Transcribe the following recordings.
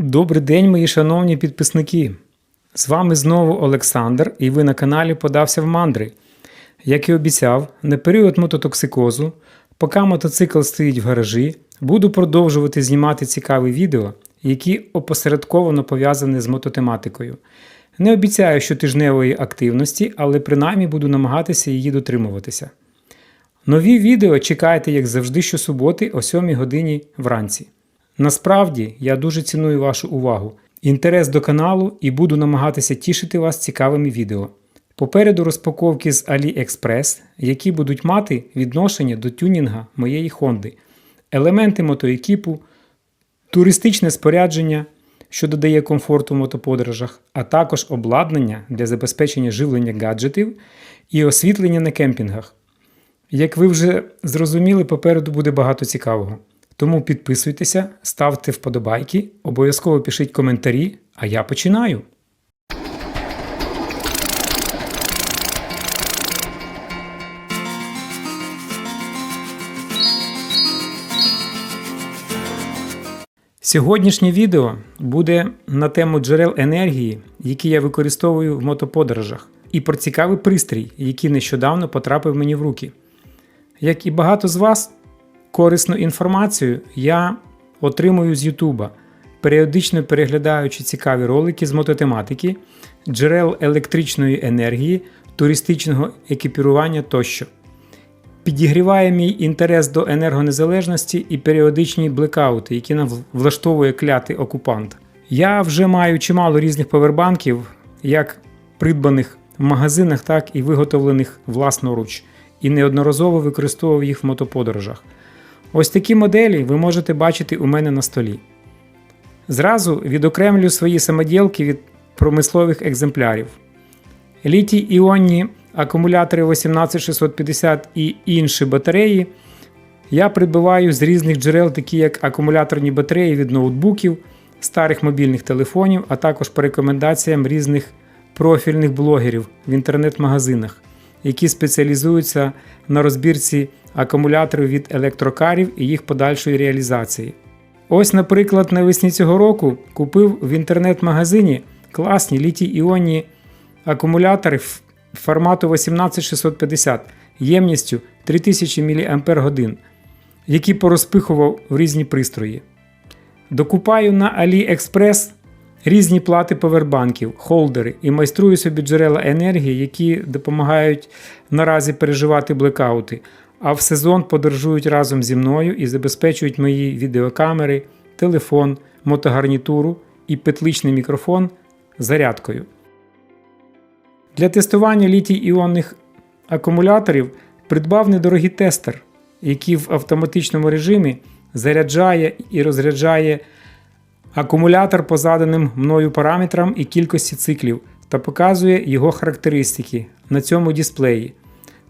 Добрий день, мої шановні підписники! З вами знову Олександр, і ви на каналі Подався в мандри. Як і обіцяв, на період мототоксикозу, поки мотоцикл стоїть в гаражі, буду продовжувати знімати цікаві відео, які опосередковано пов'язані з мототематикою. Не обіцяю щотижневої активності, але принаймні буду намагатися її дотримуватися. Нові відео чекайте, як завжди, щосуботи о 7 годині вранці. Насправді я дуже ціную вашу увагу, інтерес до каналу і буду намагатися тішити вас цікавими відео. Попереду розпаковки з AliExpress, які будуть мати відношення до тюнінга моєї Хонди, елементи мотоекіпу, туристичне спорядження, що додає комфорту в мотоподорожах, а також обладнання для забезпечення живлення гаджетів і освітлення на кемпінгах. Як ви вже зрозуміли, попереду буде багато цікавого. Тому підписуйтеся, ставте вподобайки, обов'язково пишіть коментарі, а я починаю. Сьогоднішнє відео буде на тему джерел енергії, які я використовую в мотоподорожах, і про цікавий пристрій, який нещодавно потрапив мені в руки. Як і багато з вас, корисну інформацію я отримую з Ютуба, періодично переглядаючи цікаві ролики з мототематики, джерел електричної енергії, туристичного екіпірування тощо. Підігріває мій інтерес до енергонезалежності і періодичні блекаути, які нам влаштовує клятий окупант. Я вже маю чимало різних повербанків, як придбаних в магазинах, так і виготовлених власноруч, і неодноразово використовував їх в мотоподорожах. Ось такі моделі ви можете бачити у мене на столі. Зразу відокремлю свої самоділки від промислових екземплярів. Літій іонні акумулятори 18650 і інші батареї я придбаваю з різних джерел, такі як акумуляторні батареї від ноутбуків, старих мобільних телефонів, а також по рекомендаціям різних профільних блогерів в інтернет-магазинах, які спеціалізуються на розбірці акумуляторів від електрокарів і їх подальшої реалізації. Ось, наприклад, навесні цього року купив в інтернет-магазині класні літій іонні акумулятори формату 18650 ємністю 3000 мАч, які порозпихував в різні пристрої. Докупаю на AliExpress різні плати повербанків, холдери і майструю собі джерела енергії, які допомагають наразі переживати блекаути, а в сезон подорожують разом зі мною і забезпечують мої відеокамери, телефон, мотогарнітуру і петличний мікрофон зарядкою. Для тестування літій іонних акумуляторів придбав недорогий тестер, який в автоматичному режимі заряджає і розряджає акумулятор по заданим мною параметрам і кількості циклів та показує його характеристики на цьому дисплеї,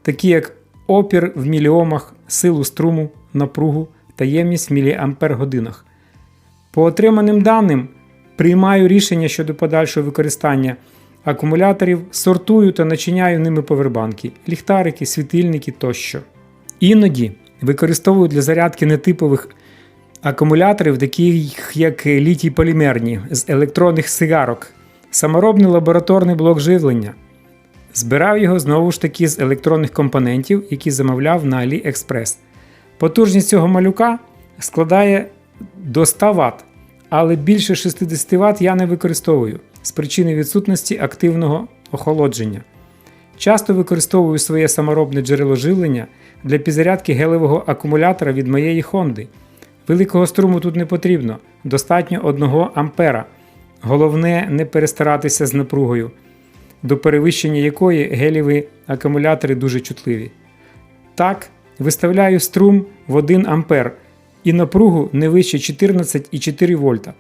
такі як опір в міліомах, силу струму, напругу та ємність в міліампер-годинах. По отриманим даним приймаю рішення щодо подальшого використання акумуляторів, сортую та начиняю ними повербанки, ліхтарики, світильники тощо. Іноді використовую для зарядки нетипових акумуляторів, таких як літій полімерні з електронних сигарок, саморобний лабораторний блок живлення. Збирав його знову ж таки з електронних компонентів, які замовляв на AliExpress. Потужність цього малюка складає до 100 Вт, але більше 60 Вт я не використовую з причини відсутності активного охолодження. Часто використовую своє саморобне джерело живлення для підзарядки гелевого акумулятора від моєї Хонди. Великого струму тут не потрібно, достатньо 1 ампера. Головне не перестаратися з напругою, до перевищення якої гелєві акумулятори дуже чутливі. Так, виставляю струм в 1 ампер і напругу не вище 14,4 вольта.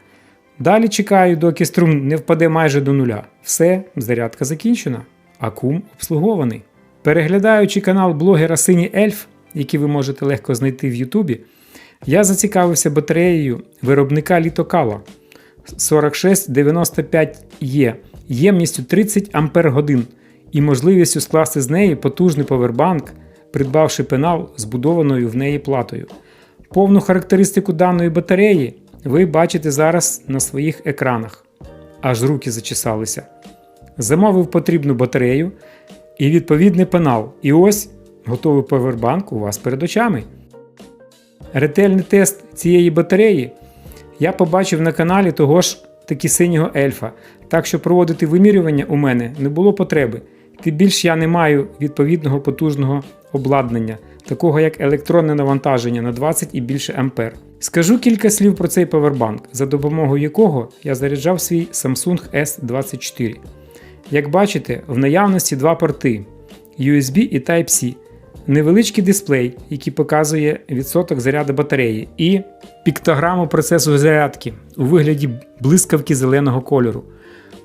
Далі чекаю, доки струм не впаде майже до нуля. Все, зарядка закінчена. Акум обслугований. Переглядаючи канал блогера Синій Ельф, який ви можете легко знайти в Ютубі, я зацікавився батареєю виробника Літокала 4695E ємністю 30 Ампер годин і можливістю скласти з неї потужний повербанк, придбавши пенал збудованою в неї платою. Повну характеристику даної батареї ви бачите зараз на своїх екранах. Аж руки зачесалися. Замовив потрібну батарею і відповідний пенал. І ось готовий повербанк у вас перед очами. Ретельний тест цієї батареї я побачив на каналі того ж таки синього ельфа, так що проводити вимірювання у мене не було потреби. Тим більш я не маю відповідного потужного обладнання, такого як електронне навантаження на 20 і більше ампер. Скажу кілька слів про цей павербанк, за допомогою якого я заряджав свій Samsung S24. Як бачите, в наявності два порти USB і Type-C, невеличкий дисплей, який показує відсоток заряду батареї, і піктограму процесу зарядки у вигляді блискавки зеленого кольору.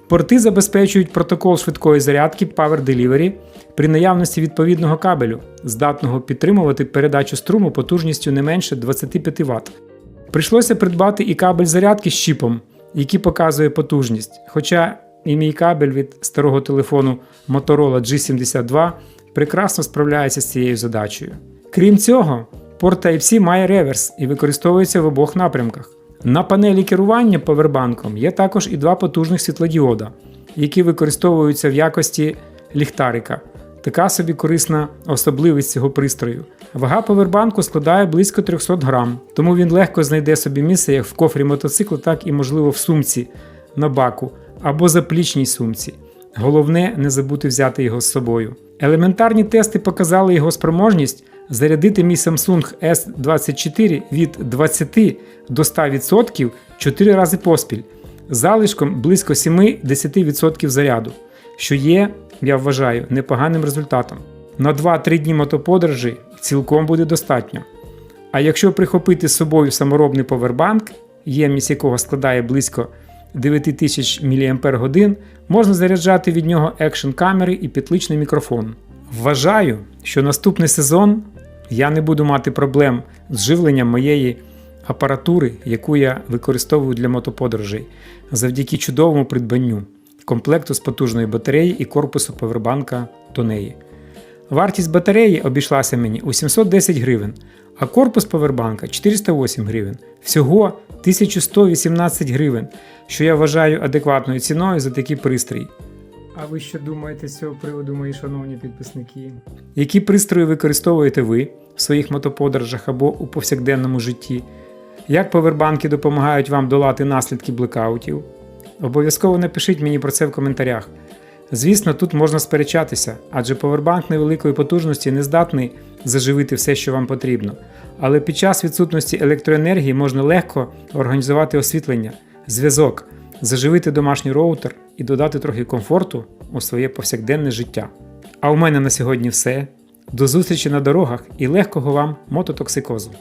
Порти забезпечують протокол швидкої зарядки Power Delivery при наявності відповідного кабелю, здатного підтримувати передачу струму потужністю не менше 25 Вт. Прийшлося придбати і кабель зарядки з чіпом, який показує потужність. Хоча і мій кабель від старого телефону Motorola G72 прекрасно справляється з цією задачею. Крім цього, порт Type-C має реверс і використовується в обох напрямках. На панелі керування повербанком є також і два потужних світлодіода, які використовуються в якості ліхтарика. Така собі корисна особливість цього пристрою. Вага повербанку складає близько 300 грам, тому він легко знайде собі місце як в кофрі мотоцикла, так і, можливо, в сумці на баку або заплічній сумці. Головне не забути взяти його з собою. Елементарні тести показали його спроможність зарядити мій Samsung S24 від 20 до 100% 4 рази поспіль, залишком близько 7-10% заряду, що є, я вважаю, непоганим результатом. На 2-3 дні мотоподорожі цілком буде достатньо. А якщо прихопити з собою саморобний повербанк, ємність якого складає близько 9000 мАч, можна заряджати від нього екшн камери і петличний мікрофон. Вважаю, що наступний сезон я не буду мати проблем з живленням моєї апаратури, яку я використовую для мотоподорожей, завдяки чудовому придбанню комплекту з потужної батареї і корпусу повербанка до неї. Вартість батареї обійшлася мені у 710 гривень, а корпус повербанка 408 гривень. Всього 1118 гривень, що я вважаю адекватною ціною за такий пристрій. А ви що думаєте з цього приводу, мої шановні підписники? Які пристрої використовуєте ви в своїх мотоподорожах або у повсякденному житті? Як повербанки допомагають вам долати наслідки блекаутів? Обов'язково напишіть мені про це в коментарях. Звісно, тут можна сперечатися, адже повербанк невеликої потужності не здатний заживити все, що вам потрібно. Але під час відсутності електроенергії можна легко організувати освітлення, зв'язок, заживити домашній роутер і додати трохи комфорту у своє повсякденне життя. А у мене на сьогодні все. До зустрічі на дорогах і легкого вам мототоксикозу!